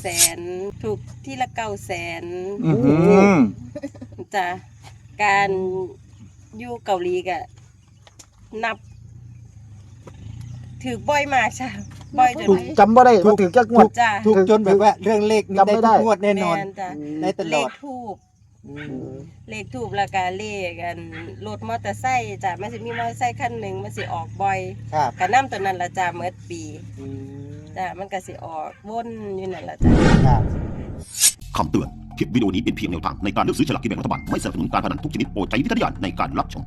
แสนถูกที่ละเก้าแสนอือหือจ้ะการอยู่เกาหลีก็นับ ถือบ่อยมากจ้ะบ่อยจน ถูกจำบ่ได้มันถึงจักงวด จ้ะ ถูกจนแบบว่าเรื่องเลขนี่จำไม่ได้ได้ทุกงวดแน่นอนม่จ้ะได้ตเลลอขดทูบอืมเลขทูบแล้วก็เลขอันรถมอเตอร์ไซค์จ้ะมันสิมีมอเตอร์ไซค์คันหนึ่งมันสิออกบ่อยครับกะน้ำตัวนั้นละจ้ะเมื่อปี อืม จ้ะมันก็สิออกวนอยู่นั่นละจ้ะครับคำเตือน คลิปวิดีโอนี้เป็นเพียงแนวทางในการเลือกซื้อฉลากกินแบ่งรัฐบาล ไม่สนับสนุนการพนันทุกชนิดโปรดใช้วิจารณญาณในการรับชม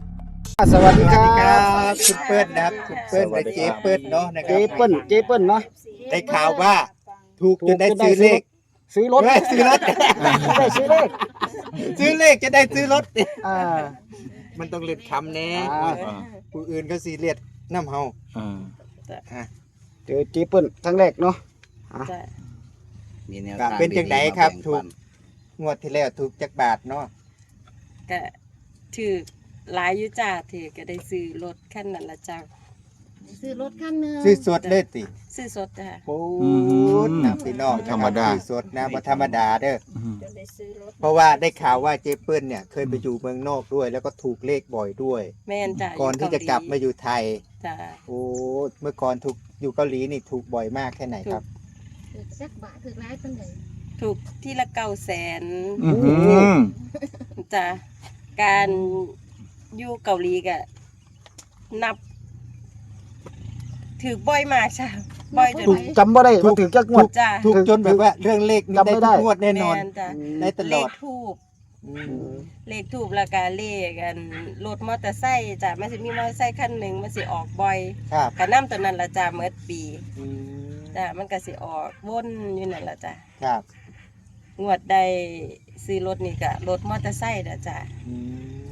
สวัสสดีวัคสรัดีครับบคุณเปิ้ลนะครับคุณเปิ้ลและเจ๊เปิ้ลเนาะนะคเจรับ เปิ้ลเจเปิ้ลเนาะ ได้ข่าวว่า ถูกจนได้ซื้อเลขซื้อรถเฮ้ยซื้อรถ ได้ซื้อเลขซื้อเลขจะได้ซื้อรถ อ่า มันต้องเล่นคำแน่อ่า ผู้อื่นก็ซีเรียสน้ำเฮาอ่าอะ เจอเจเปิ้ลครั้งแรกเนาะ จ้ะมีแนวก็ทางเป็นจังไดครับดีๆมาแบ่งถูกปันงวดที่แล้วถูกจักบาทเนาะก็ถือหลายอยู่จ้ะถือก็ได้ซื้อรถคันนั้นละจ้ะซื้อรถคันหนึงซื้อสดเลยติซื้อสดจ้ะโอ้อืมนะพี่น้องนะคบธรรมดา ซื้อสดนะบ่ธรรมดาเด้อ อืม เพราะว่าได้ข่าวว่าเจเปิ้ลเนี่ยเคยไปอยู่เมืองนอกด้วย แล้วก็ถูกเลขบ่อยด้วย แม่นจ้ะก่อนที่จะกลับมาอยู่ไทย จ้ะโอ้เมื่อก่อนถูกอยู่เกาหลีนี่ถูกบ่อยมากแค่ไหนครับ ถือสักบาทถือร้ายปันใดถูกที่ละเก้าแสนอือหือจ้ะการอยู่เกาหลีก็นับ ถือบ่อยมากจ้ะ บ่อยจนถูกจำบ่ได้มันถึงจักงวด จ้ะถูกจนแบบว่าเรื่องเลขนี่จำไม่ได้ ได้ทุกงวดแน่นอนแม่จ้ะได้ตเลลอขดทูบอืมเลขทูบแล้วก็เลขอันรถมอเตอร์ไซค์จ้ะมันสิมีมอเตอร์ไซค์คันหนึ่งมันสิออกบ่อยครับกะน้ำตัวนั้นละจ้ะเมื่อปีอืมจ้ะมันก็สิออกวนอยู่นั่นละจ้ะครับงวดได้ซื้อรถนี่ก็รถมอเตอร์ไซค์นะจ้ะอืม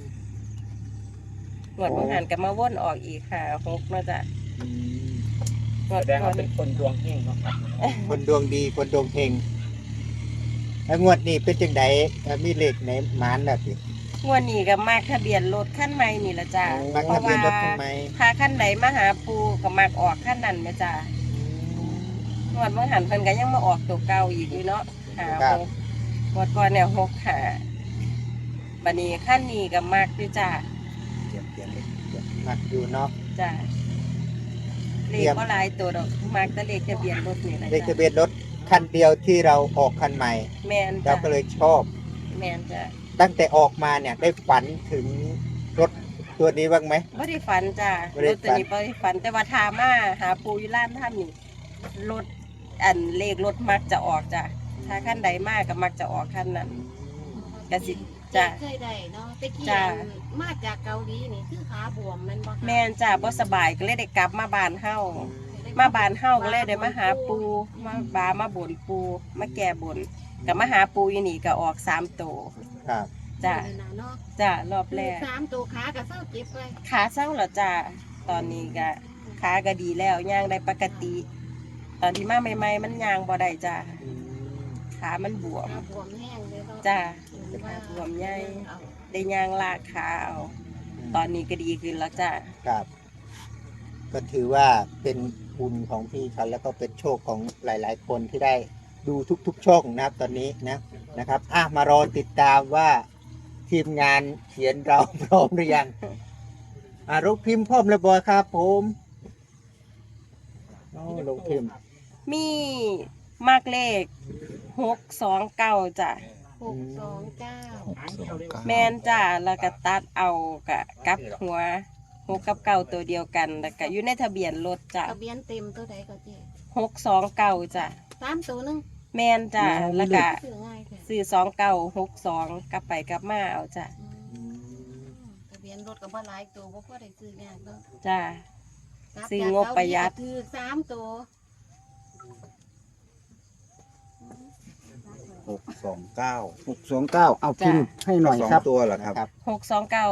งวดบางหันก็มาวนออกอีกค่ะหกเนาะจ้ะอืม งวดก่อนคนดวงดีคนดวงเฮงแล้วงวดนี้เป็นจังไดเอ่อมีเลขไหนหมานแบบนี้งวดนี้ก็มากทะเบียนรถขั้นใหม่นี่ละจ้ะมักทะเบียนรถทำไม พาขั้นไหนมาหาปูก็มักออกขั้นนั้นไหมจ้ะงวดบางหันเพิ่นก็ยังมาออกตัวเก่าอีกอยู่เนาะหาครับ หกงวดก่อนเนี่ยหกหาบัดนี้ขั้นนี้ก็มักอยู่จ้ะเขียนเขียนเลขเขียนมักอยู่เนาะจ้ะ เลเตรีขยมก็หลายตัวดอกมักแต่เลขทะเบียนรถนี่แหละเลขทะจ้ะเบียนรถคันเดียวที่เราออกคันใหม่แม่นเราจ้ะก็เลยชอบ แม่นจ้ะตั้งแต่ออกมาเนี่ยได้ฝันถึงรถตัวนี้บ้างไหม บ่ได้ฝันจ้ะบ่ได้รถตัวนี้บ่ได้ฝันแต่ว่าทามาหาปูอยู่ร้านท่านนี่รถอันเลขรถมักจะออกจ้ะถ้าขั้นใดมากก็มักจะออกขั้นนั้นกสิ จ้ะ เคยได้เนาะตะกี้จ้ะ อันมาจากเกาหลีนี่คือขาบวมแมันบ่คะแม่นจ้ะบ่สบายก็เลยได้กลับมาบ้านเฮามาบ้านเฮาก็เลยได้มาหาปูมาบามาบ่นปูมาแก้บนก็มาหาปูอยู่นี่ก็ออกสามโตวครับ จ้ะเออน่ะเนาะจ้ะรอบแรคือกสามตัวขากับเส้าเจ็บไปขาเศร้าแล้วจ้ะตอนนี้ก็ขาก็ดีแล้วย่างได้ปกติ ตอนที่มาใหม่ๆมันย่างบ่ได้จ้ะขามันบวมขาบวมแห้งเลยเนาะจ้ะ หรือว่าบวมใหญ่เอาได้ย่างลากขาเอาตอนนี้ก็ดีขึ้นแล้วจ้ะครับ ก็ถือว่าเป็นบุญของพี่เขาแล้วก็เป็นโชคของหลาย ๆ คนที่ได้ดูทุก ๆ ช่องนะครับตอนนี้นะนะครับอะมารอติดตามว่าทีมงานเขียนเราพร้อมหรือยังอะลงพิมพ์พร้อมแล้วบอยครับผมโอ้ลงพิมพ์มีมากเลขหกสองเก้าจ้ะ หกสองเก้าหกสองเก้าแมนจ้ะแล้วก็ตัดเอากะกลับหัวหกกับเก้าตัวเดียวกันแล้วก็อยู่ในทะเบียนรถจ้ะทะเบียนเต็มตัวใดก็เจ๊หกสองเก้าจ้ะสามตัวหนึงแมนจ้ะแล้วก็ซื้อง่ายแค่ซื้อสองเก้าหกสองกลับไปกลับมาเอาจ้ะอืมทะเบียนรถก็บ่หลายตัวบ่พอได้ซื้อยากเนาะจ้ะกลับซื้อจากงบประหยัดเกาหลีก็ถือสามตัว หกสองเก้าหกสองเก้าเอาพิมพ์ให้หน่อยสองครับตัวเหรอครับ นะครับ หกสองเก้า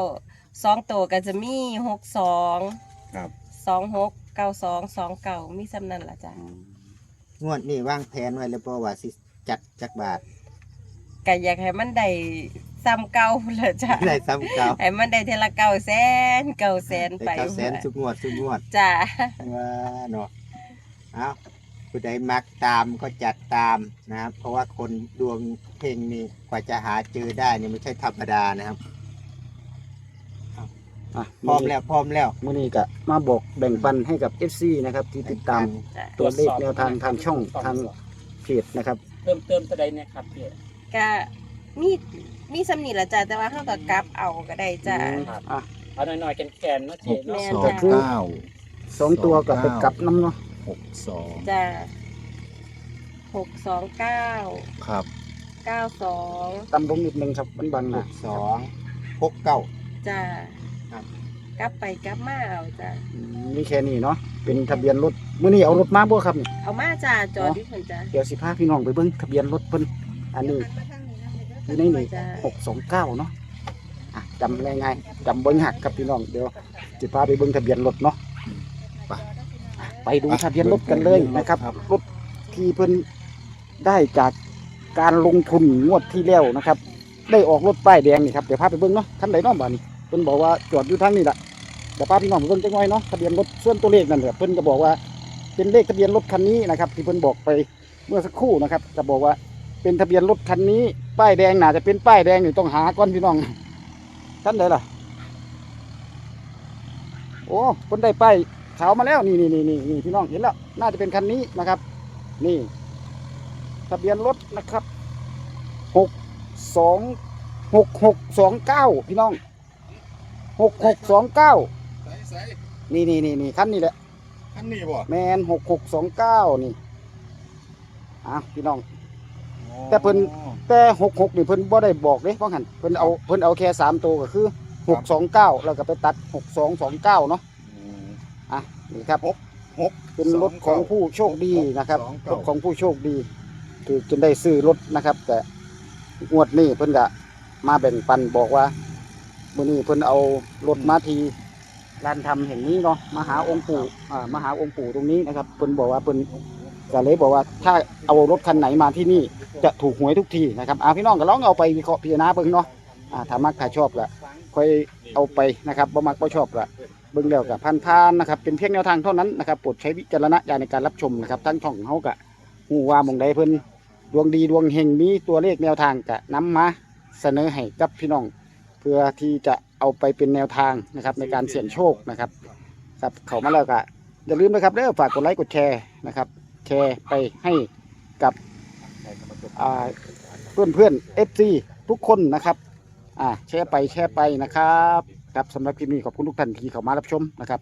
สองตัวก็จะมีหกสองครับสองหกเก้าสองสองเก้ามีสำนันละจ้ะงวดนี้วางแผนไว้แล้วเพราะว่าสิจัดจักบาทก็อยากให้มันได้ซ้ำเก่าเลยจ้ะได้ซ้ำเก่าให้มันได้เทอละเก้าแสนเก้าแสนไปได้เก้าแสนสุกงวดสุกงวดจ้ะว่าเนาะเอา ผู้ใดมักตามก็จัดตามนะครับ เพราะว่าคนดวงเฮงนี่กว่าจะหาเจอได้นี่ไม่ใช่ธรรมดานะครับอะพร้อมแล้วพร้อมแล้ว มื้อนี้ก็มาบอกแบ่งปันให้กับ FC นะครับ ที่ติดตามจ้ะตัวเลขแนวทางทางช่องทางเพจนะครับเติมเติมตัวใดเนี่ยครับพี่ก็มีมีสำนีละจ้ะแต่ว่าเฮาก็กลับเอาก็ได้จ้ะครับอะเอาหน่อยๆแกนๆเนาะเจหกเนาะแม่นสองจ้ะเก้า สองตัวก็ไปกลับน้ำเนาะ หกสองจ้ะหกสองเก้าครับเก้าสองตำลงนิดนึงครับมันบังหนะกสองหกเก้า จ้ะครับ กลับไปกลับมาเอาจ้ะอืมมีแค่นี้เนาะเป็นทะเบียนรถมื้อนี้เอารถมาบ่ครับนี่เอามาจ้ะจอดอยู่เพิ่นจ้ะเดี๋ยวสิพาพี่น้องไปเบิ่งทะเบียนรถเพิ่นอันนี้อยู่ในนี่จ้ะหกสองเก้าเนาะอะจำง่ายๆจำเบิ่งหักครับพี่น้องเดี๋ยวสิพาไปเบิ่งทะเบียนรถเนาะไป ไปดูทะเบียนรถกันเลยนะครับรถที่เพิ่นได้จากการลงทุนงวดที่แล้วนะครับ ได้ออกรถป้ายแดงนี่ครับเดี๋ยวพาไปเบิ่งเนาะคันใดเน้องบ้านนี้เพิ่นบอกว่าจอดอยู่ทางนี้แหละเดี๋ยวพาพี่น้องไปเบิ่งจังหน่อยเนาะทะเบียนรถส่วนตัวเลขนั่นแหละเพิ่นก็บอกว่าเป็นเลขทะเบียนรถคันนี้นะครับ ที่เพิ่นบอกไปเมื่อสักครู่นะครับจะบอกว่าเป็นทะเบียนรถคันนี้ ป้ายแดงน่าจะเป็นป้ายแดงอยู่ต้องหาก่อนพี่น้องท่านใดล่ะโอ้คนได้ป้าย ขาวมาแล้วนี่นี่นี่นี่นี่พี่น้องเห็นแล้ว น่าจะเป็นคันนี้นะครับ นี่ทะเบียนรถนะครับหกสองหกหกสองเก้าพี่น้องหกหกสองเก้านี่นี่นี่นี่คันนี้แหละอันนี้บ่แมนหกหกสองเก้านี่อะพี่น้อง แต่เพิ่นแต่หกหกนี่เพิ่นบ่ได้บอกเด้เพราะหันเพิ่นเอาเพิ่นเอาแค่สามตัวก็คือหกสองเก้าแล้วก็ไปตัดหกสองสองเก้าเนาะ อะนี่ครับหกเป็นรถของผู้โชคดีนะครับสองรเก้าถของผู้โชคดีคือจนได้ซื้อรถนะครับ แต่งวดนี้เพิ่นก็มาแบ่งปันบอกว่ามื้อนี้เพิ่นเอารถมาทีร้านทำแห่งนี้เนาะมาหาองค์ปู่อ่ามาหาองค์ปู่ตรงนี้นะครับเพิ่นบอกว่าเพิ่นก็เลยบอกว่าถ้าเอารถคันไหนมาที่นี่จะถูกหวยทุกทีนะครับอ่าพี่น้องก็ลองเอาไปวิเคราะห์พิจารณาเบิ่งเนาะอ่าถ้ามักถ้าชอบก็ ค่อยเอาไปนะครับบ่มักบ่ชอบก็เบิ่งแล้วก็ผ่านๆนะครับ เป็นเพียงแนวทางเท่านั้นนะครับโปรดใช้วิจารณญาณในการรับชมนะครับทั้งช่องเฮาก็ฮู้ว่ามองใดเพิ่นดวงดีดวงเฮงมีตัวเลขแนวทางก็นำมาเสนอให้กับพี่น้อง เพื่อที่จะเอาไปเป็นแนวทางนะครับในการเสี่ยงโชคนะครับครับเขามาแล้วก็อย่าลืมนะครับเด้อฝากกดไลค์กดแชร์นะครับ แชร์ไปให้กับเพื่อนเพื่อนเอฟซีทุกคนนะครับ อ่าแชร์ไปแชร์ไปนะครับครับสำหรับคลิปนี้ขอบคุณทุกท่านที่เข้ามารับชมนะครับ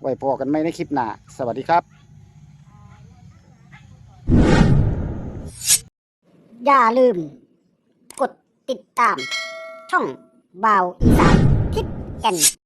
ไว้พอกันไม่ในคลิปหน้าสวัสดีครับ อย่าลืม กดติดตาม ช่องบาวอีสานทิศแก่น